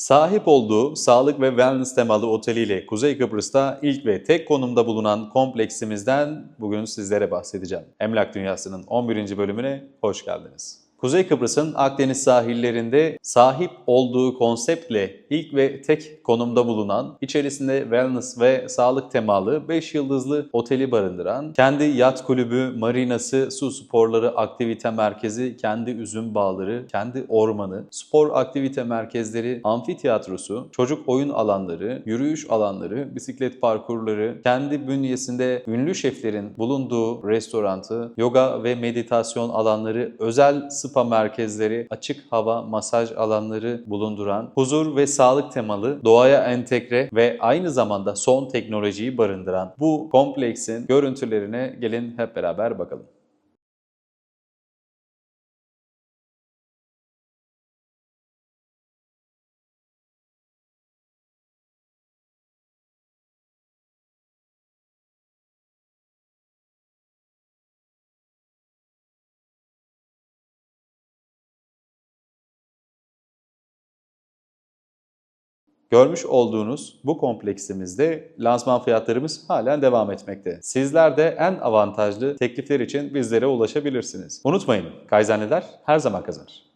Sahip olduğu sağlık ve wellness temalı oteliyle Kuzey Kıbrıs'ta ilk ve tek konumda bulunan kompleksimizden bugün sizlere bahsedeceğim. Emlak Dünyası'nın 11. bölümüne hoş geldiniz. Kuzey Kıbrıs'ın Akdeniz sahillerinde sahip olduğu konseptle ilk ve tek konumda bulunan, içerisinde wellness ve sağlık temalı 5 yıldızlı oteli barındıran, kendi yat kulübü, marinası, su sporları aktivite merkezi, kendi üzüm bağları, kendi ormanı, spor aktivite merkezleri, amfitiyatrosu, çocuk oyun alanları, yürüyüş alanları, bisiklet parkurları, kendi bünyesinde ünlü şeflerin bulunduğu restorantı, yoga ve meditasyon alanları, özel spa merkezleri, açık hava masaj alanları bulunduran, huzur ve sağlık temalı, doğaya entegre ve aynı zamanda son teknolojiyi barındıran bu kompleksin görüntülerine gelin hep beraber bakalım. Görmüş olduğunuz bu kompleksimizde lansman fiyatlarımız halen devam etmekte. Sizler de en avantajlı teklifler için bizlere ulaşabilirsiniz. Unutmayın, Kaizenliler her zaman kazanır.